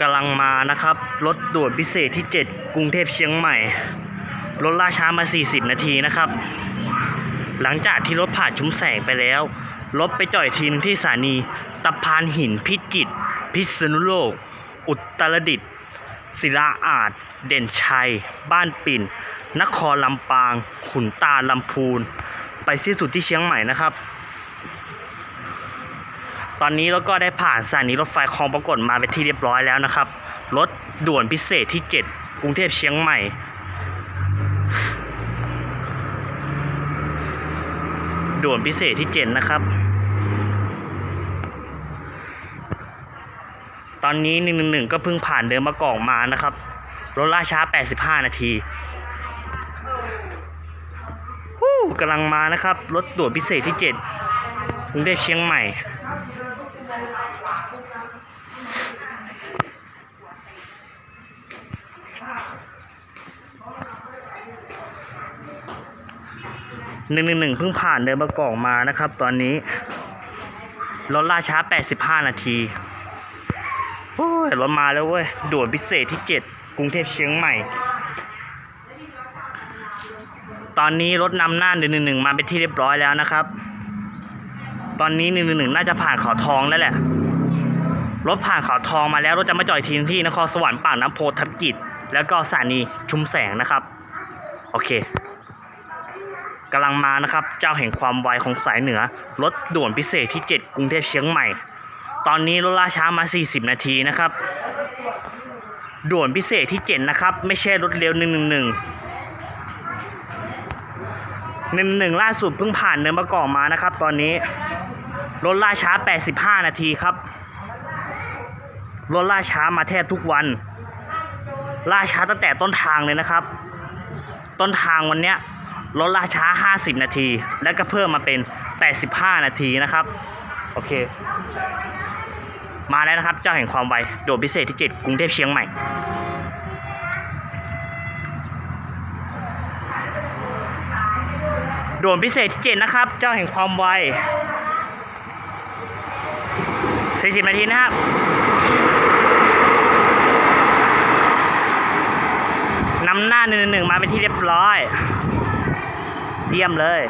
กำลังมานะครับ รถด่วนพิเศษที่ 7 กรุงเทพเชียงใหม่ รถล่าช้ามา 40 นาทีนะครับ หลังจากที่รถผ่านชุมแสงไปแล้ว รถไปจ่อยทีนึงที่สถานีตะพานหินพิจิตรพิษณุโลก อุตรดิตถ์ศิลาอาจ เด่นชัย บ้านปิ่น นครลำปาง ขุนตาลำพูน ไปสิ้นสุดที่เชียงใหม่นะครับ ตอนนี้เรถก็ได้ผ่านสถานีรถไฟคลองปรากฏมาเป็นที่เรียบร้อยแล้วนะครับ รถด่วนพิเศษที่ 7 กรุงเทพเชียงใหม่ ด่วนพิเศษที่ 7 นะครับ ตอนนี้111 ก็เพิ่งผ่านเดินมากอกมานะครับ รถล่าช้า 85 นาทีกำลังมานะครับ รถด่วนพิเศษที่ 7 กรุงเทพเชียงใหม่ หนึ่งหนึ่งหนึ่งเพิ่งผ่านเดินมากอกมานะครับ ตอนนี้รถล่าช้า 85 นาทีโอ้ยรถมาแล้วเว้ยด่วนพิเศษที่ 7 กรุงเทพเชียงใหม่ ตอนนี้รถนำหน้าหนึ่งหนึ่งหนึ่งมาเป็นที่เรียบร้อยแล้วนะครับ ตอนนี้หนึ่งหนึ่งหนึ่งน่าจะผ่านขาทองแล้วแหละ รถผ่านเขาทองมาแล้วรถจะมาจอดทีนที่นครสวรรค์ปากน้ำโพทับกิจ แล้วก็สถานีชุมแสงนะครับ โอเคกำลังมานะครับ เจ้าแห่งความไวของสายเหนือ รถด่วนพิเศษที่ 7 กรุงเทพเชียงใหม่ ตอนนี้รถล่าช้ามา 40 นาทีนะครับ ด่วนพิเศษที่ 7 นะครับ ไม่ใช่รถเร็ว 111 111ล่าสุดเพิ่งผ่านเนินมะกอกมานะครับ ตอนนี้รถล่าช้า 85 นาทีครับ รถล่าช้ามาแทบทุกวัน ล่าช้าตั้งแต่ต้นทางเลยนะครับ ต้นทางวันเนี้ยรถล่าช้า 50 นาที แล้วก็เพิ่มมาเป็น 85 นาทีนะครับ โอเค มาแล้วนะครับ เจ้าแห่งความไว โดดพิเศษที่ 7 กรุงเทพเชียงใหม่ โดดพิเศษที่ 7 นะครับ เจ้าแห่งความไว 40 นาทีนะครับ นำหน้าหนึ่งหนึ่ง มาเป็นที่เรียบร้อย เยี่ยมเลย